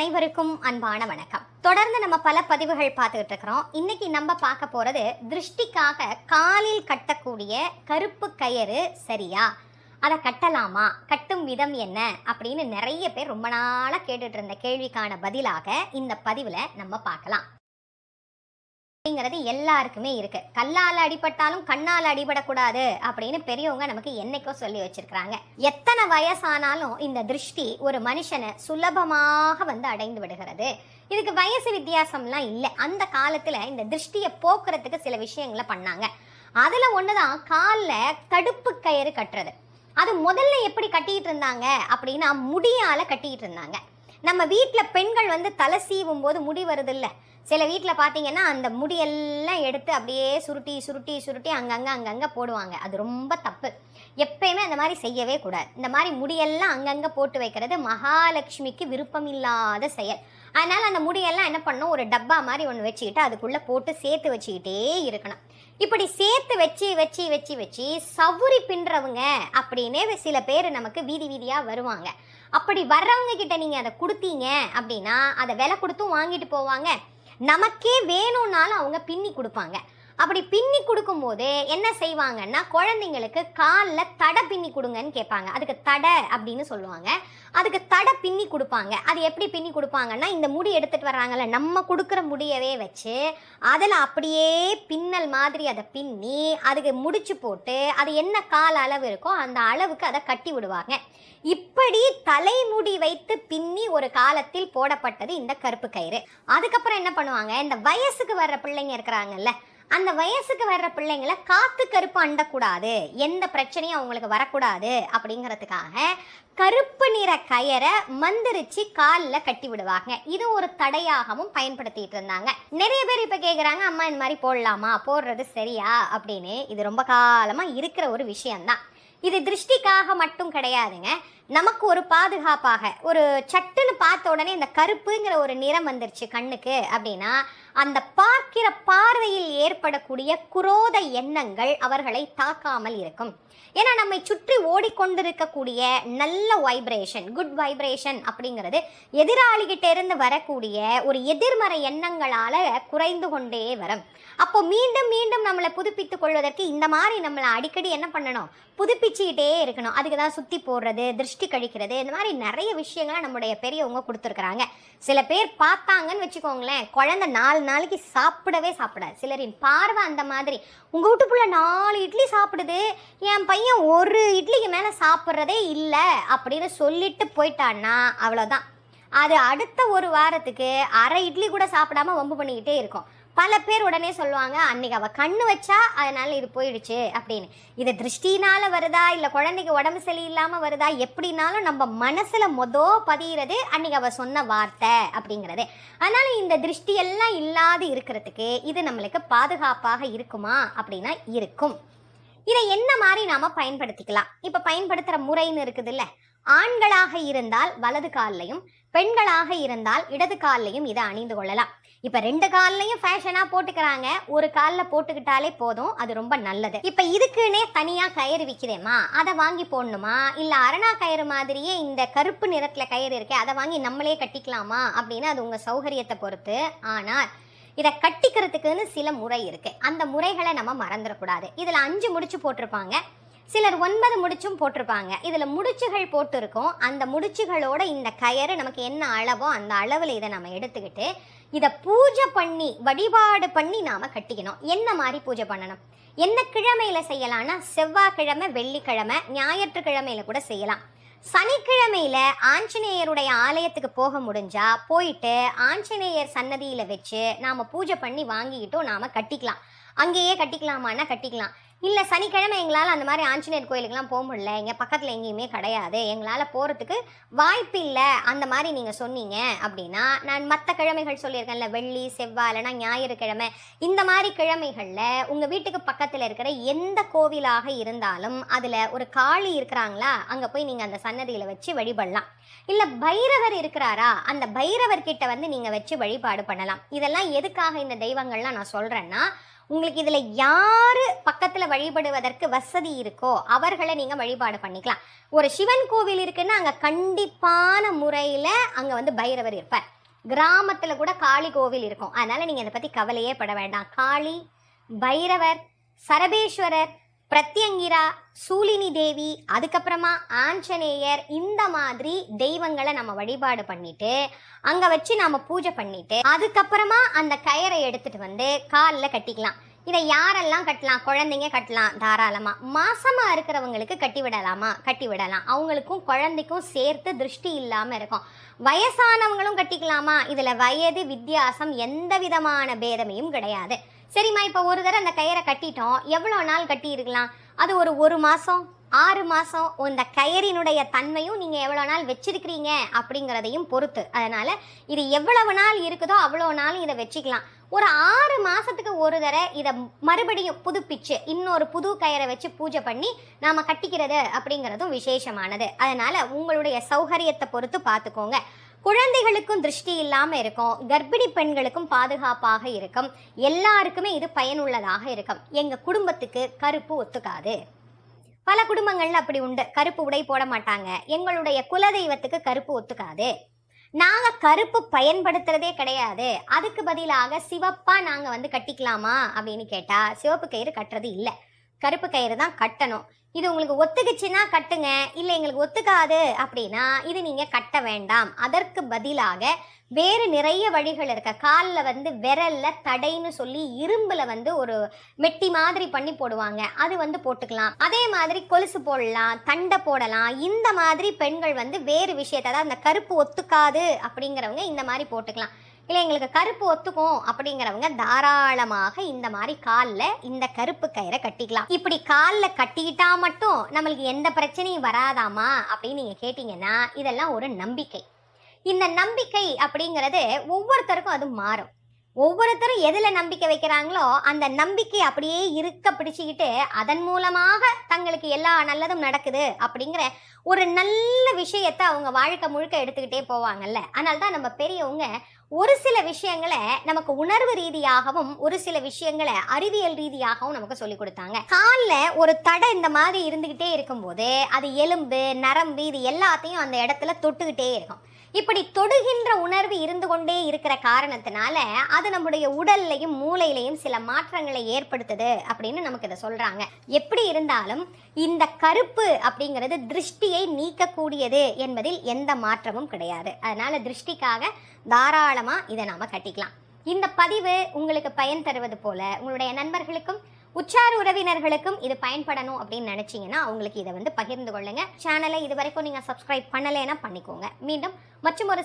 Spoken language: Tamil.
அனைவருக்கும் அன்பான வணக்கம். தொடர்ந்து நம்ம பல பதிவுகள் பார்த்துக்கிட்டு இருக்கிறோம். இன்னைக்கு நம்ம பார்க்க போறது திருஷ்டிக்காக காலில் கட்டக்கூடிய கருப்பு கயிறு சரியா? அதை கட்டலாமா? கட்டும் விதம் என்ன? அப்படின்னு நிறைய பேர் ரொம்ப நாளாக கேட்டுட்டு இருந்த கேள்விக்கான பதிலாக இந்த பதிவில் நம்ம பார்க்கலாம். அப்படிங்கிறது எல்லாருக்குமே இருக்கு. கல்லால் அடிபட்டாலும் கண்ணால் அடிபடக்கூடாது அப்படின்னு பெரியவங்க நமக்கு என்னைக்கோ சொல்லி வச்சிருக்கிறாங்க. எத்தனை வயசானாலும் இந்த திருஷ்டி ஒரு மனுஷனை சுலபமாக வந்து அடைந்து விடுகிறது. இதுக்கு வயசு வித்தியாசம்லாம் இல்லை. அந்த காலத்துல இந்த திருஷ்டியை போக்குறதுக்கு சில விஷயங்களை பண்ணாங்க. அதுல ஒண்ணுதான் காலில் தடுப்பு கயிறு கட்டுறது. அது முதல்ல எப்படி கட்டிட்டு இருந்தாங்க அப்படின்னா முடியால கட்டிட்டு இருந்தாங்க. நம்ம வீட்டில் பெண்கள் வந்து தலை சீவும் போது முடி வருது இல்லை. சில வீட்டில் பார்த்தீங்கன்னா அந்த முடியெல்லாம் எடுத்து அப்படியே சுருட்டி சுருட்டி சுருட்டி அங்கங்கே அங்கங்கே போடுவாங்க. அது ரொம்ப தப்பு. எப்பயுமே அந்த மாதிரி செய்யவே கூடாது. இந்த மாதிரி முடியெல்லாம் அங்கங்கே போட்டு வைக்கிறது மகாலட்சுமிக்கு விருப்பமில்லாத செயல். அதனால் அந்த முடியெல்லாம் என்ன பண்ணணும் ஒரு டப்பா மாதிரி ஒன்று வச்சுக்கிட்டு அதுக்குள்ளே போட்டு சேர்த்து வச்சுக்கிட்டே இருக்கணும். இப்படி சேர்த்து வச்சு வச்சு வச்சு வச்சு சவுரி பின்றவங்க அப்படின்னே சில பேர் நமக்கு வீதி வீதியாக வருவாங்க. அப்படி வர்றவங்க கிட்ட நீங்கள் அதை கொடுத்தீங்க அப்படின்னா அதை விலை கொடுத்தும் வாங்கிட்டு போவாங்க. நமக்கே வேணும்னாலும் அவங்க பின்னி கொடுப்பாங்க. அப்படி பின்னி கொடுக்கும்போது என்ன செய்வாங்கன்னா குழந்தைங்களுக்கு காலில் தடை பின்னி கொடுங்கன்னு கேட்பாங்க. அதுக்கு தடை அப்படின்னு சொல்லுவாங்க. அதுக்கு தடை பின்னி கொடுப்பாங்க. அது எப்படி பின்னி கொடுப்பாங்கன்னா இந்த முடி எடுத்துகிட்டு வர்றாங்கல்ல நம்ம கொடுக்குற முடியவே வச்சு அதில் அப்படியே பின்னல் மாதிரி அதை பின்னி அதுக்கு முடிச்சு போட்டு அது என்ன கால அளவு இருக்கோ அந்த அளவுக்கு அதை கட்டி விடுவாங்க. இப்படி தலைமுடி வைத்து பின்னி ஒரு காலத்தில் போடப்பட்டது இந்த கருப்பு கயிறு. அதுக்கப்புறம் என்ன பண்ணுவாங்க இந்த வயசுக்கு வர்ற பிள்ளைங்க இருக்கிறாங்கல்ல அந்த வயசுக்கு வர்ற பிள்ளைங்களை காத்து கருப்பு அண்டக்கூடாது. எந்த பிரச்சனையும் அவங்களுக்கு வரக்கூடாது அப்படிங்கிறதுக்காக கருப்பு நிற கயரை மந்திரிச்சு காலில் கட்டி விடுவாங்க. இது ஒரு தடையாகவும் பயன்படுத்திட்டு இருந்தாங்க. நிறைய பேர் இப்போ கேட்குறாங்க அம்மா இந்த மாதிரி போடலாமா? போடுறது சரியா? அப்படின்னு. இது ரொம்ப காலமாக இருக்கிற ஒரு விஷயம்தான். இது திருஷ்டிக்காக மட்டும் கிடையாதுங்க. நமக்கு ஒரு பாதுகாப்பாக ஒரு சட்டுன்னு பார்த்த உடனே இந்த கருப்புங்கிற ஒரு நிறம் வந்துருச்சு கண்ணுக்கு அப்படின்னா அந்த பார்க்கிற பார்வையில் ஏற்படக்கூடிய குரோத எண்ணங்கள் அவர்களை தாக்காமல் இருக்கும். ஏன்னா நம்மை சுற்றி ஓடிக்கொண்டிருக்கக்கூடிய நல்ல வைப்ரேஷன் குட் வைப்ரேஷன் அப்படிங்கிறது எதிராளிகிட்ட இருந்து வரக்கூடிய ஒரு எதிர்மறை எண்ணங்களால் குறைந்து கொண்டே வரும். அப்போ மீண்டும் மீண்டும் நம்மளை புதுப்பித்துக் கொள்வதற்கு இந்த மாதிரி நம்மளை அடிக்கடி என்ன பண்ணணும்? புதுப்பிச்சுக்கிட்டே இருக்கணும். அதுக்கு தான் சுற்றி போடுறது திருஷ்டி கழிக்கிறது. இந்த மாதிரி நிறைய விஷயங்களை நம்முடைய பெரியவங்க கொடுத்துருக்குறாங்க. சில பேர் பார்த்தாங்கன்னு வச்சுக்கோங்களேன் குழந்தை நாலு நாளைக்கு சாப்பிடவே சாப்பிடாது. சிலரின் பார்வை அந்த மாதிரி. உங்கள் வீட்டுக்குள்ளே நாலு இட்லி சாப்பிடுது. என் பையன் ஒரு இட்லிக்கு மேலே சாப்பிட்றதே இல்லை அப்படின்னு சொல்லிட்டு போயிட்டான்னா அவ்வளோதான் அது அடுத்த ஒரு வாரத்துக்கு அரை இட்லி கூட சாப்பிடாம வம்பு பண்ணிக்கிட்டே இருக்கும். பல பேர் உடனே சொல்லுவாங்க அன்னைக்கு அவள் கண்ணு வச்சா அதனால இது போயிடுச்சு அப்படின்னு. இது திருஷ்டினால வருதா? இல்லை குழந்தைக்கு உடம்பு சரியில்லாமல் வருதா? எப்படினாலும் நம்ம மனசில் மொதல் பதிகிறது அன்னைக்கு அவள் சொன்ன வார்த்தை அப்படிங்கிறது. அதனால் இந்த திருஷ்டியெல்லாம் இல்லாது இருக்கிறதுக்கு இது நம்மளுக்கு பாதுகாப்பாக இருக்குமா அப்படின்னா இருக்கும். இதை என்ன மாதிரி நாம் பயன்படுத்திக்கலாம்? இப்போ பயன்படுத்துகிற முறைன்னு இருக்குதுல்ல ஆண்களாக இருந்தால் வலது கால்லையும் பெண்களாக இருந்தால் இடது கால்லையும் இதை அணிந்து கொள்ளலாம். இப்போ ரெண்டு கால்லையும் ஃபேஷனாக போட்டுக்கிறாங்க. ஒரு காலில் போட்டுக்கிட்டாலே போதும். அது ரொம்ப நல்லது. இப்போ இதுக்குன்னே தனியாக கயிறு விற்கிறேம்மா அதை வாங்கி போடணுமா? இல்லை அரணா கயிறு மாதிரியே இந்த கருப்பு நிறத்தில் கயிறு இருக்கே அதை வாங்கி நம்மளே கட்டிக்கலாமா? அப்படின்னு அது உங்கள் சௌகரியத்தை பொறுத்து. ஆனால் இதை கட்டிக்கிறதுக்குன்னு சில முறை இருக்குது அந்த முறைகளை நம்ம மறந்துடக்கூடாது. இதில் அஞ்சு முடிச்சு போட்டிருப்பாங்க. சிலர் ஒன்பது முடிச்சும் போட்டிருப்பாங்க. இதில் முடிச்சுகள் போட்டிருக்கோம். அந்த முடிச்சுகளோட இந்த கயறு நமக்கு என்ன அளவோ அந்த அளவில் இதை நம்ம எடுத்துக்கிட்டு இதை பூஜை பண்ணி வழிபாடு பண்ணி நாம் கட்டிக்கணும். என்ன மாதிரி பூஜை பண்ணணும்? என்ன கிழமையில செய்யலாம்னா செவ்வாய்க்கிழமை வெள்ளிக்கிழமை ஞாயிற்றுக்கிழமையில கூட செய்யலாம். சனிக்கிழமையில ஆஞ்சநேயருடைய ஆலயத்துக்கு போக முடிஞ்சா போயிட்டு ஆஞ்சநேயர் சன்னதியில வச்சு நாம பூஜை பண்ணி வாங்கிக்கிட்டும் நாம கட்டிக்கலாம். அங்கேயே கட்டிக்கலாமான்னா கட்டிக்கலாம். இல்லை சனிக்கிழமை எங்களால் அந்த மாதிரி ஆஞ்சநேயர் கோயிலுக்கெலாம் போக முடியல. எங்கள் பக்கத்தில் எங்கேயுமே கிடையாது. எங்களால் போகிறதுக்கு வாய்ப்பு இல்லை. அந்த மாதிரி நீங்கள் சொன்னீங்க அப்படின்னா நான் மற்ற கிழமைகள் சொல்லியிருக்கேன்ல வெள்ளி செவ்வாய் இல்லைனா ஞாயிற்றுக்கிழமை இந்த மாதிரி கிழமைகளில் உங்கள் வீட்டுக்கு பக்கத்தில் இருக்கிற எந்த கோவிலாக இருந்தாலும் அதில் ஒரு காளி இருக்கிறாங்களா அங்கே போய் நீங்கள் அந்த சன்னதியில் வச்சு வழிபடலாம். இல்லை பைரவர் இருக்கிறாரா அந்த பைரவர் கிட்ட வந்து நீங்கள் வச்சு வழிபாடு பண்ணலாம். இதெல்லாம் எதுக்காக இந்த தெய்வங்கள்லாம் நான் சொல்கிறேன்னா உங்களுக்கு இதில் யார் பக்கத்தில் வழிபடுவதற்கு வசதி இருக்கோ அவர்களை நீங்கள் வழிபாடு பண்ணிக்கலாம். ஒரு சிவன் கோவில் இருக்குன்னா அங்கே கண்டிப்பான முறையில் அங்கே வந்து பைரவர் இருப்பார். கிராமத்தில் கூட காளி கோவில் இருக்கும். அதனால் நீங்கள் இதை பற்றி கவலையே பட வேண்டாம். காளி பைரவர் சரபேஸ்வரர் பிரத்யங்கிரா சூலினி தேவி அதுக்கப்புறமா ஆஞ்சநேயர் இந்த மாதிரி தெய்வங்களை நம்ம வழிபாடு பண்ணிட்டு அங்க வச்சு நாம பூஜை பண்ணிட்டு அதுக்கப்புறமா அந்த கயரை எடுத்துட்டு வந்து காலில் கட்டிக்கலாம். இதை யாரெல்லாம் கட்டலாம்? குழந்தைங்க கட்டலாம் தாராளமா. மாசமா இருக்கிறவங்களுக்கு கட்டி விடலாமா? கட்டி விடலாம். அவங்களுக்கும் குழந்தைக்கும் சேர்த்து திருஷ்டி இல்லாம இருக்கும். வயசானவங்களும் கட்டிக்கலாமா? இதுல வயது வித்தியாசம் எந்த விதமான பேதமையும் கிடையாது. சரிம்மா இப்போ ஒரு தடவை அந்த கயிறை கட்டிட்டோம். எவ்வளோ நாள் கட்டியிருக்கலாம்? அது ஒரு ஒரு மாதம் ஆறு மாதம் இந்த கயிறினுடைய தன்மையும் நீங்கள் எவ்வளோ நாள் வச்சிருக்கிறீங்க அப்படிங்கிறதையும் பொறுத்து. அதனால் இது எவ்வளவு நாள் இருக்குதோ அவ்வளோ நாள் இதை வச்சுக்கலாம். ஒரு ஆறு மாதத்துக்கு ஒரு தடவை இதை மறுபடியும் புதுப்பிச்சு இன்னொரு புது கயிறை வச்சு பூஜை பண்ணி நாம் கட்டிக்கிறது அப்படிங்கிறதும் விசேஷமானது. அதனால் உங்களுடைய சௌகரியத்தை பொறுத்து பார்த்துக்கோங்க. குழந்தைகளுக்கும் திருஷ்டி இல்லாமல் இருக்கும். கர்ப்பிணி பெண்களுக்கும் பாதுகாப்பாக இருக்கும். எல்லாருக்குமே இது பயனுள்ளதாக இருக்கும். எங்கள் குடும்பத்துக்கு கருப்பு ஒத்துக்காது. பல குடும்பங்கள்ல அப்படி உண்டு. கருப்பு உடை போட மாட்டாங்க. எங்களுடைய குலதெய்வத்துக்கு கருப்பு ஒத்துக்காது. நாங்க கருப்பு பயன்படுத்துறதே கிடையாது. அதுக்கு பதிலாக சிவப்பா நாங்க வந்து கட்டிக்கலாமா அப்படின்னு கேட்டா சிவப்பு கயிறு கட்டுறது இல்லை. கருப்பு கயிறு தான் கட்டணும். இது உங்களுக்கு ஒத்துக்குச்சுன்னா கட்டுங்க இல்லை எங்களுக்கு ஒத்துக்காது அப்படின்னா இது நீங்கள் கட்ட வேண்டாம். அதற்கு பதிலாக வேறு நிறைய வழிகள் இருக்க. காலில் வந்து விரலில் தடைன்னு சொல்லி இரும்பில் வந்து ஒரு மெட்டி மாதிரி பண்ணி போடுவாங்க. அது வந்து போட்டுக்கலாம். அதே மாதிரி கொலுசு போடலாம் தண்டை போடலாம். இந்த மாதிரி பெண்கள் வந்து வேறு விஷயத்தை அதாவது அந்த கருப்பு ஒத்துக்காது அப்படிங்கிறவங்க இந்த மாதிரி போட்டுக்கலாம். இல்லை எங்களுக்கு கருப்பு ஒத்துக்கும் அப்படிங்கிறவங்க தாராளமாக இந்த மாதிரி காலில் இந்த கருப்பு கயிறை கட்டிக்கலாம். இப்படி காலில் கட்டிக்கிட்டா மட்டும் நம்மளுக்கு எந்த பிரச்சனையும் வராதாமா அப்படின்னு நீங்கள் கேட்டிங்கன்னா இதெல்லாம் ஒரு நம்பிக்கை. இந்த நம்பிக்கை அப்படிங்கிறது ஒவ்வொருத்தருக்கும் அது மாறும். ஒவ்வொருத்தரும் எதில் நம்பிக்கை வைக்கிறாங்களோ அந்த நம்பிக்கை அப்படியே இருக்க பிடிச்சிக்கிட்டு அதன் மூலமாக தங்களுக்கு எல்லா நல்லதும் நடக்குது அப்படிங்கிற ஒரு நல்ல விஷயத்தை அவங்க வாழ்க்கை முழுக்க எடுத்துக்கிட்டே போவாங்கல்ல. அதனால தான் நம்ம பெரியவங்க ஒரு சில விஷயங்களை நமக்கு உணர்வு ரீதியாகவும் ஒரு சில விஷயங்களை அறிவியல் ரீதியாகவும் நமக்கு சொல்லி கொடுத்தாங்க. காலில் ஒரு தடை இந்த மாதிரி இருந்துக்கிட்டே இருக்கும்போது அது எலும்பு நரம்பு இது எல்லாத்தையும் அந்த இடத்துல தொட்டுக்கிட்டே இருக்கும். இப்படி தொடுகின்ற உணர்வு இருந்து கொண்டே இருக்கிற காரணத்தினால அது நம்முடைய உடல்லையும் மூளையிலையும் சில மாற்றங்களை ஏற்படுத்துது அப்படின்னு நமக்கு இதை சொல்றாங்க. எப்படி இருந்தாலும் இந்த கருப்பு அப்படிங்கிறது திருஷ்டியை நீக்கக்கூடியது என்பதில் எந்த மாற்றமும் கிடையாது. அதனால திருஷ்டிக்காக தாராளமா இதை நாம கட்டிக்கலாம். இந்த பதிவு உங்களுக்கு பயன் தருவது போல உங்களுடைய நண்பர்களுக்கும் உற்றார் உறவினர்களுக்கும் இது பயன்படணும் அப்படின்னு நினைச்சீங்கன்னா அவங்களுக்கு இதை வந்து பகிர்ந்து கொள்ளுங்க. சேனலை இது வரைக்கும் நீங்க சப்ஸ்கிரைப் பண்ணலைன்னா பண்ணிக்கோங்க. மீண்டும் மற்றும் ஒரு